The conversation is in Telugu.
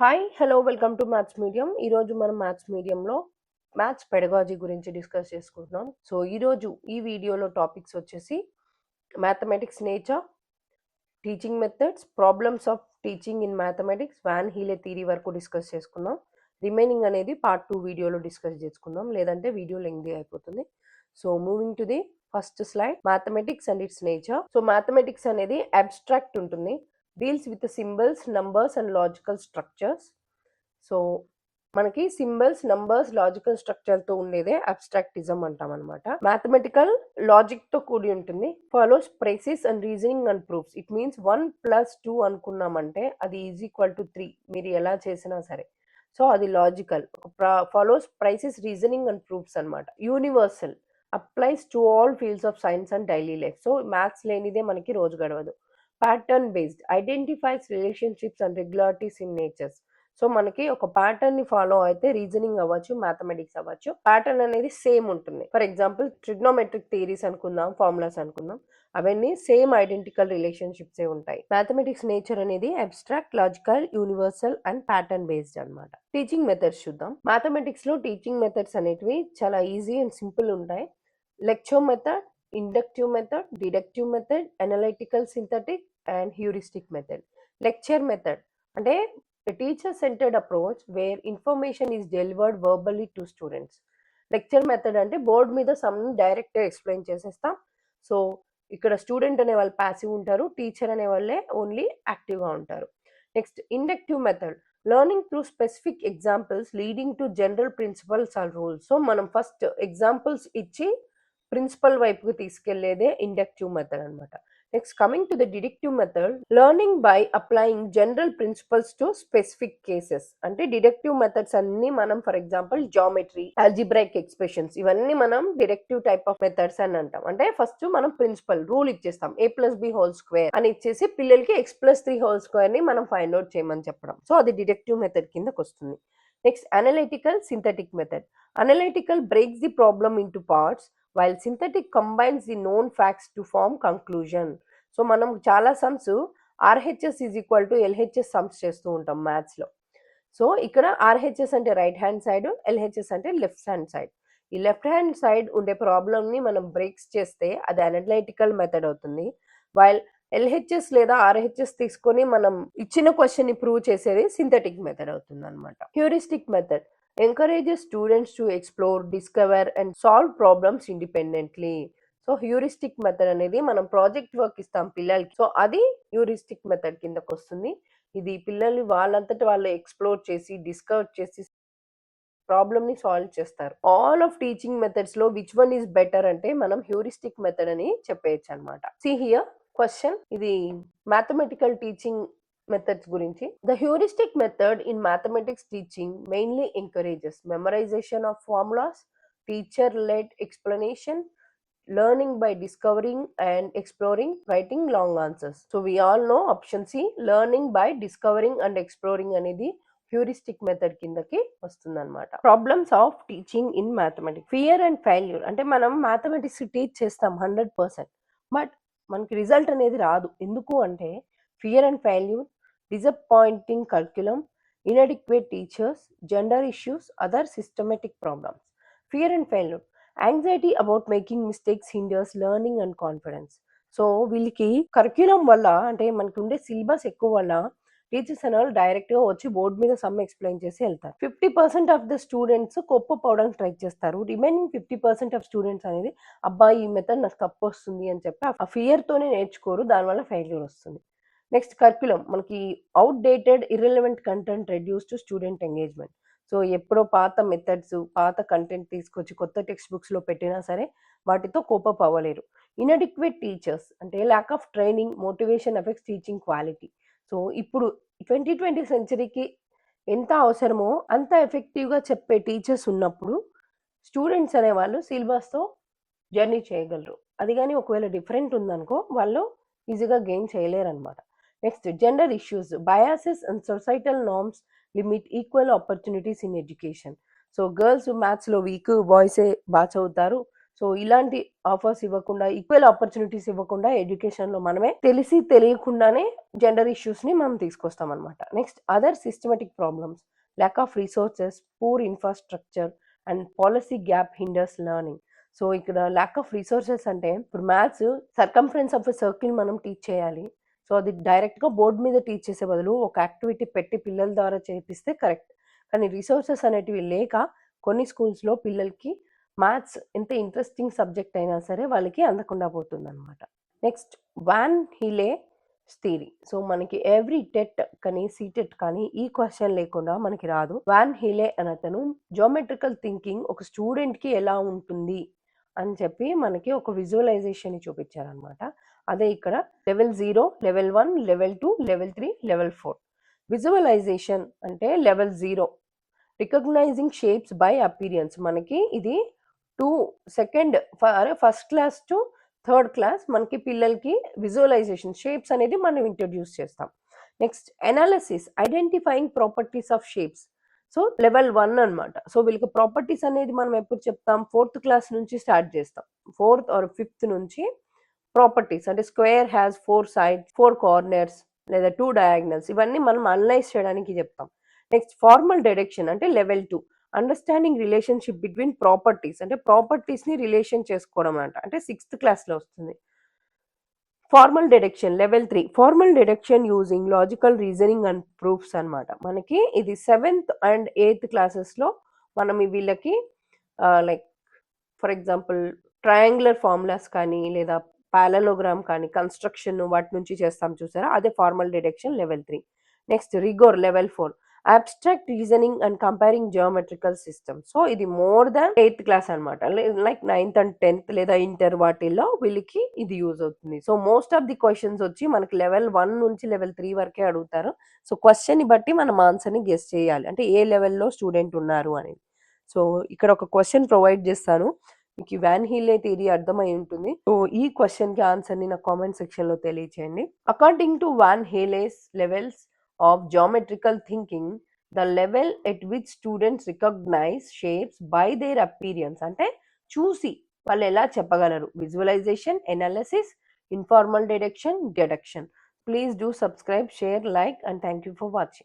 Hi hello welcome to maths medium ఈరోజు మనం మ్యాథ్స్ మీడియంలో మ్యాథ్స్ పెడగాజీ గురించి డిస్కస్ చేసుకుంటున్నాం. సో ఈరోజు ఈ వీడియోలో టాపిక్స్ వచ్చేసి mathematics nature teaching methods problems of teaching in mathematics van Hiele theory వరకు డిస్కస్ చేసుకుందాం రిమైనింగ్ అనేది పార్ట్ టూ వీడియోలో డిస్కస్ చేసుకుందాం. లేదంటే వీడియో లెంగ్దీ అయిపోతుంది. So moving to the first slide mathematics and it's nature so mathematics అనేది అబ్స్ట్రాక్ట్ ఉంటుంది. Deals with symbols numbers and logical structures so మనకి సింబల్స్ నంబర్స్ లాజికల్ స్ట్రక్చర్తో ఉండేదే అబ్స్ట్రాక్టిజం అంటాం అనమాట మ్యాథమెటికల్ లాజిక్తో కూడి ఉంటుంది. Follows precise and reasoning and proofs it means one plus two అనుకున్నామంటే అది ఈజ్ ఈక్వల్ టు త్రీ మీరు ఎలా చేసినా సరే. సో అది logical follows prices reasoning and proofs అనమాట universal applies to all fields of science and daily life so maths లేనిదే మనకి రోజు గడవదు. Pattern based identifies relationships and regularities in natures so మనకి ఒక ప్యాటర్న్ని ఫాలో అయితే రీజనింగ్ అవ్వచ్చు మ్యాథమెటిక్స్ అవ్వచ్చు. ప్యాటర్న్ అనేది సేమ్ ఉంటుంది. ఫర్ ఎగ్జాంపుల్ ట్రిగ్నోమెట్రిక్ థియరీస్ అనుకుందాం ఫార్ములాస్ అనుకుందాం. అవన్నీ సేమ్ ఐడెంటికల్ రిలేషన్షిప్సే ఉంటాయి. మ్యాథమెటిక్స్ నేచర్ అనేది abstract logical universal and pattern based అనమాట టీచింగ్ మెథడ్స్ చూద్దాం. మ్యాథమెటిక్స్లో టీచింగ్ మెథడ్స్ అనేటివి చాలా ఈజీ అండ్ సింపుల్ ఉంటాయి. Lecture method inductive method deductive method analytical synthetic and heuristic method lecture method అంటే teacher centred approach where information is delivered verbally to students lecture method అంటే బోర్డ్ మీద సమ్ డైరెక్ట్గా ఎక్స్ప్లెయిన్ చేసేస్తాం. సో ఇక్కడ స్టూడెంట్ అనే వాళ్ళు ప్యాసివ్ ఉంటారు టీచర్ అనే వాళ్ళే ఓన్లీ యాక్టివ్గా ఉంటారు. Next inductive method learning through specific examples leading to general principles or rules so మనం ఫస్ట్ ఎగ్జాంపుల్స్ ఇచ్చి ప్రిన్సిపల్ వైపుకి తీసుకెళ్ళేదే ఇండక్టివ్ మెథడ్ అనమాట next coming to the deductive method learning by applying general principles to specific cases. అంటే డిడక్టివ్ మెథడ్స్ అన్ని మనం for example geometry algebraic expressions ఇవన్నీ మనం డిడక్టివ్ టైప్ ఆఫ్ మెథడ్స్ అని అంటాం. అంటే ఫస్ట్ మనం ప్రిన్సిపల్ రూల్ ఇచ్చేస్తాం. A plus B whole square అని ఇచ్చేసి పిల్లలకి ఎక్స్ ప్లస్ త్రీ హోల్ స్క్వేర్ని మనం ఫైండ్ అవుట్ చేయమని చెప్పడం. సో అది డిడక్టివ్ మెథడ్ కిందకి వస్తుంది. Next analytical synthetic method analytical breaks the problem into parts while synthetic combines the known facts to form conclusion so మనం చాలా sums RHS is equal to LHS sums చేస్తూ ఉంటాం మ్యాథ్స్లో సో ఇక్కడ ఆర్హెచ్ఎస్ అంటే రైట్ హ్యాండ్ సైడ్ ఎల్హెచ్ఎస్ అంటే లెఫ్ట్ హ్యాండ్ సైడ్ ఈ లెఫ్ట్ హ్యాండ్ సైడ్ ఉండే ప్రాబ్లమ్ని మనం బ్రేక్స్ చేస్తే అది అనలైటికల్ మెథడ్ అవుతుంది వైల్ ఎల్హెచ్ఎస్ లేదా ఆర్హెచ్ఎస్ తీసుకొని మనం ఇచ్చిన క్వశ్చన్ని ప్రూవ్ చేసేది సింథటిక్ మెథడ్ అవుతుంది అనమాట heuristic method encourages students to explore discover and solve problems independently so heuristic method అనేది మనం ప్రాజెక్ట్ వర్క్ ఇస్తాం పిల్లలకి. సో అది హ్యూరిస్టిక్ మెథడ్ కిందకు వస్తుంది. ఇది పిల్లల్ని వాళ్ళంతటి వాళ్ళు ఎక్స్ప్లోర్ చేసి డిస్కవర్ చేసి ప్రాబ్లమ్ని సాల్వ్ చేస్తారు. ఆల్ ఆఫ్ టీచింగ్ మెథడ్స్లో విచ్ వన్ ఈస్ బెటర్ అంటే మనం హ్యూరిస్టిక్ మెథడ్ అని చెప్పేయచ్చు అనమాట సి హియర్ క్వశ్చన్ ఇది మ్యాథమెటికల్ టీచింగ్ మెథడ్స్ గురించి. The heuristic method in mathematics teaching mainly encourages memorisation of formulas teacher led explanation learning by discovering and exploring writing long answers so we all know option C learning by discovering and exploring అనేది హ్యూరిస్టిక్ మెథడ్ కిందకి వస్తుంది అనమాట problems of teaching in mathematics fear and failure అంటే మనం మ్యాథమెటిక్స్ టీచ్ చేస్తాం హండ్రెడ్ పర్సెంట్ బట్ మనకి రిజల్ట్ అనేది రాదు. ఎందుకు అంటే fear and failure disappointing curriculum inadequate teachers gender issues other systematic problems fear and failure anxiety about making mistakes hinders learning and confidence so వీళ్ళకి కరిక్యులం వల్ల అంటే మనకి ఉండే సిలబస్ ఎక్కువ వల్ల టీచర్స్ అనే వాళ్ళు వచ్చి బోర్డు మీద సమ్ ఎక్స్ప్లెయిన్ చేసి వెళ్తారు. Fifty percent of the students Koppa పోవడానికి ట్రై చేస్తారు. Remaining fifty percent of students అనేది అబ్బాయి ఈ మెథడ్ నాకు తప్పు వస్తుంది అని చెప్పి ఆ ఫియర్ తోనే నేర్చుకోరు దానివల్ల ఫెయిల్యూర్ వస్తుంది. నెక్స్ట్ కర్క్యులం మనకి outdated irrelevant content reduce to student engagement so ఎప్పుడో పాత మెథడ్స్ పాత కంటెంట్ తీసుకొచ్చి కొత్త టెక్స్ట్ బుక్స్లో పెట్టినా సరే వాటితో కోపప్ అవ్వలేరు. ఇన్అడిక్వేట్ టీచర్స్ అంటే lack of training motivation effects teaching quality so ఇప్పుడు ట్వంటీ ట్వంటీ సెంచరీకి ఎంత అవసరమో అంత ఎఫెక్టివ్గా చెప్పే టీచర్స్ ఉన్నప్పుడు స్టూడెంట్స్ అనేవాళ్ళు సిలబస్తో జర్నీ చేయగలరు. అది కానీ ఒకవేళ డిఫరెంట్ ఉందనుకో వాళ్ళు ఈజీగా గెయిన్ చేయలేరు అనమాట next gender issues biases and societal norms limit equal opportunities in education so girls మ్యాథ్స్లో వీక్ బాయ్సే బాగా చదువుతారు సో ఇలాంటి ఆఫర్స్ ఇవ్వకుండా ఈక్వల్ ఆపర్చునిటీస్ ఇవ్వకుండా ఎడ్యుకేషన్లో మనమే తెలిసి తెలియకుండానే జెండర్ ఇష్యూస్ని మనం తీసుకొస్తాం అనమాట next other systematic problems lack of resources poor infrastructure and policy gap hinders learning so ఇక్కడ ల్యాక్ ఆఫ్ రిసోర్సెస్ అంటే ఇప్పుడు maths circumference of a circle మనం టీచ్ చేయాలి. సో అది డైరెక్ట్గా బోర్డు మీద టీచ్ చేసే బదులు ఒక యాక్టివిటీ పెట్టి పిల్లల ద్వారా చేపిస్తే కరెక్ట్. కానీ రిసోర్సెస్ అనేటివి లేక కొన్ని స్కూల్స్లో పిల్లలకి మ్యాథ్స్ ఎంత ఇంట్రెస్టింగ్ సబ్జెక్ట్ అయినా సరే వాళ్ళకి అందకుండా పోతుంది అనమాట next van Hiele theory so మనకి ఎవ్రీ టెట్ కానీ సీటెట్ కానీ ఈ క్వశ్చన్ లేకుండా మనకి రాదు. వ్యాన్ హీలే అని అతను జోమెట్రికల్ థింకింగ్ ఒక స్టూడెంట్కి ఎలా ఉంటుంది? అని చెప్పి మనకి ఒక విజువలైజేషన్ చూపించారనమాట అదే ఇక్కడ level zero level one level two level three level four. Visualisation అంటే level zero. Recognising shapes by appearance. మనకి ఇది టూ సెకండ్ అరే first class to third class మనకి పిల్లలకి విజువలైజేషన్ షేప్స్ అనేది మనం ఇంట్రడ్యూస్ చేస్తాం. Next analysis identifying properties of shapes. So level one అనమాట సో వీళ్ళకి ప్రాపర్టీస్ అనేది మనం ఎప్పుడు చెప్తాం? ఫోర్త్ క్లాస్ నుంచి స్టార్ట్ చేస్తాం. ఫోర్త్ ఆర్ ఫిఫ్త్ నుంచి ప్రాపర్టీస్ అంటే square has four side four corners లేదా టూ డయాగ్నల్స్ ఇవన్నీ మనం అనలైజ్ చేయడానికి చెప్తాం. నెక్స్ట్ ఫార్మల్ డైరెక్షన్ అంటే level two. Understanding relationship between properties అంటే ప్రాపర్టీస్ని రిలేషన్ చేసుకోవడం అంట అంటే సిక్స్త్ క్లాస్లో వస్తుంది. Formal deduction level three. Formal deduction using logical reasoning and proofs అన్నమాట. మనకి ఇది సెవెంత్ అండ్ ఎయిత్ క్లాసెస్లో మనం వీళ్ళకి like for example triangular formulas కానీ లేదా పాలలోగ్రామ్ కానీ కన్స్ట్రక్షన్ వాటి నుంచి చేస్తాం చూసారా? అదే formal deduction level three. Next rigor level four. Abstract reasoning and comparing geometrical system so ఇది మోర్ దాన్ ఎయిత్ క్లాస్ అనమాట లైక్ నైన్త్ అండ్ టెన్త్ లేదా ఇంటర్ వాటిల్లో వీళ్ళకి ఇది యూజ్ అవుతుంది. So most of the questions వచ్చి మనకి లెవెల్ వన్ నుంచి లెవెల్ త్రీ వరకే అడుగుతారు. సో క్వశ్చన్ని బట్టి మనం ఆన్సర్ని గెస్ చేయాలి. అంటే ఏ లెవెల్లో స్టూడెంట్ ఉన్నారు అనేది. సో ఇక్కడ ఒక క్వశ్చన్ ప్రొవైడ్ చేస్తాను. మీకు వ్యాన్ హీలే థియరీ అర్థమై ఉంటుంది. సో ఈ క్వశ్చన్కి ఆన్సర్ని నా కామెంట్ సెక్షన్లో తెలియచేయండి. According to van Hiele's levels of geometrical thinking the level at which students recognize shapes by their appearance అంటే చూసి వాళ్ళు ఎలా చెప్పగలరు visualisation analysis informal deduction deduction please do subscribe share like and thank you for watching